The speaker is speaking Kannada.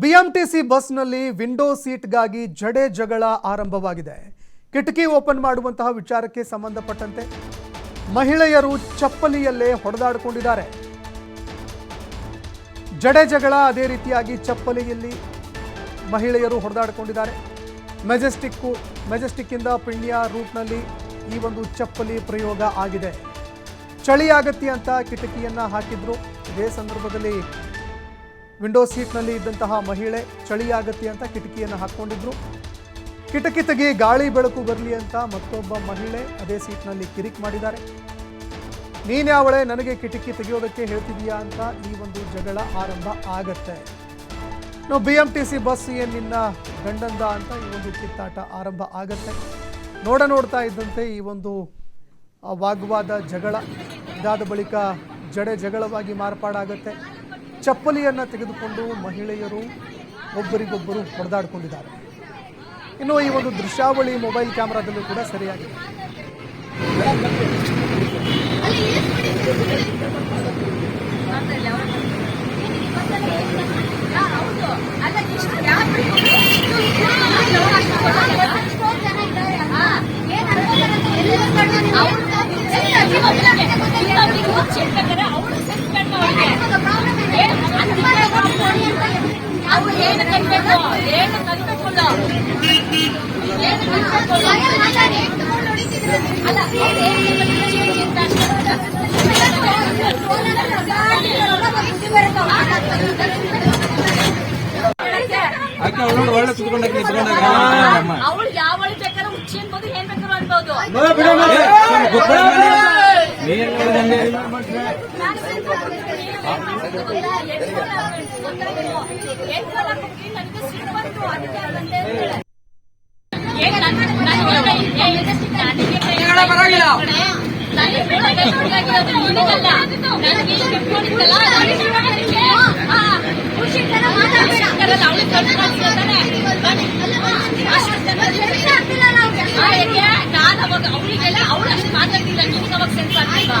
ಬಿಎಂಟಿಸಿ ಬಸ್ನಲ್ಲಿ ವಿಂಡೋ ಸೀಟ್ಗಾಗಿ ಜಡೆ ಜಗಳ ಆರಂಭವಾಗಿದೆ. ಕಿಟಕಿ ಓಪನ್ ಮಾಡುವಂತಹ ವಿಚಾರಕ್ಕೆ ಸಂಬಂಧಪಟ್ಟಂತೆ ಮಹಿಳೆಯರು ಚಪ್ಪಲಿಯಲ್ಲೇ ಹೊಡೆದಾಡಿಕೊಂಡಿದ್ದಾರೆ. ಜಡೆ ಜಗಳ ಅದೇ ರೀತಿಯಾಗಿ ಚಪ್ಪಲಿಯಲ್ಲಿ ಮಹಿಳೆಯರು ಹೊಡೆದಾಡಿಕೊಂಡಿದ್ದಾರೆ. ಮೆಜೆಸ್ಟಿಕ್ಕು ಮೆಜೆಸ್ಟಿಕ್ಕಿಂದ ಪಿಣ್ಯ ರೂಟ್ನಲ್ಲಿ ಈ ಒಂದು ಚಪ್ಪಲಿ ಪ್ರಯೋಗ ಆಗಿದೆ. ಚಳಿ ಅಂತ ಕಿಟಕಿಯನ್ನ ಹಾಕಿದ್ರು. ಇದೇ ಸಂದರ್ಭದಲ್ಲಿ ವಿಂಡೋ ಸೀಟ್ನಲ್ಲಿ ಇದ್ದಂತಹ ಮಹಿಳೆ ಚಳಿ ಆಗತ್ತೆ ಅಂತ ಕಿಟಕಿಯನ್ನು ಹಾಕ್ಕೊಂಡಿದ್ರು. ಕಿಟಕಿ ತೆಗಿ ಗಾಳಿ ಬೆಳಕು ಬರಲಿ ಅಂತ ಮತ್ತೊಬ್ಬ ಮಹಿಳೆ ಅದೇ ಸೀಟ್ನಲ್ಲಿ ಕಿರಿಕ್ ಮಾಡಿದ್ದಾರೆ. ನೀನ್ಯಾವಳೆ ನನಗೆ ಕಿಟಕಿ ತೆಗೆಯೋದಕ್ಕೆ ಹೇಳ್ತಿದೀಯಾ ಅಂತ ಈ ಒಂದು ಜಗಳ ಆರಂಭ ಆಗತ್ತೆ. ನಾವು B M T C bus ಏನು ನಿನ್ನ ಗಂಡಂದ ಅಂತ ಈ ಒಂದು ಕಿತ್ತಾಟ ಆರಂಭ ಆಗತ್ತೆ. ನೋಡ ನೋಡ್ತಾ ಇದ್ದಂತೆ ಈ ಒಂದು ವಾಗ್ವಾದ ಜಗಳ. ಇದಾದ ಬಳಿಕ ಜಡೆ ಜಗಳವಾಗಿ ಮಾರ್ಪಾಡಾಗತ್ತೆ. ಚಪ್ಪಲಿಯನ್ನು ತೆಗೆದುಕೊಂಡು ಮಹಿಳೆಯರು ಒಬ್ಬರಿಗೊಬ್ಬರು ಹೊಡೆದಾಡಿಕೊಂಡಿದ್ದಾರೆ. ಇನ್ನು ಈ ಒಂದು ದೃಶ್ಯಾವಳಿ ಮೊಬೈಲ್ ಕ್ಯಾಮ್ರಾದಲ್ಲೂ ಕೂಡ ಸರಿಯಾಗಿದೆ. ಅವ್ರು ಏನು ಕಲಿಬೇಕು ಏನು ಏನು ಅಲ್ಲ ಅಕ್ಕ ಅವಳು ಒಳ್ಳೆ ಕುತ್ಕೊಂಡಾಕ ನಿಂತ್ಕೊಂಡಾಗ ಅವಳು ಯಾವ ಬೇಕಾದ್ರೆ ಹುಚ್ಚಿ ಅನ್ಬೋದು ಏನ್ ಬೇಕಾದ್ರೂ ಅನ್ಬೋದು ನೀನ್ ನೋಡಿದಂಗೆ ನಾನು ಅವಾಗ ಅವಳಿಗೆಲ್ಲ ಅವಳು ಅಷ್ಟು ಮಾತಾಡ್ತಿಲ್ಲ ನಿನಗೆ ಅವಾಗ ಸೆನ್ಸ್ ಆಗ್ತಿಲ್ವಾ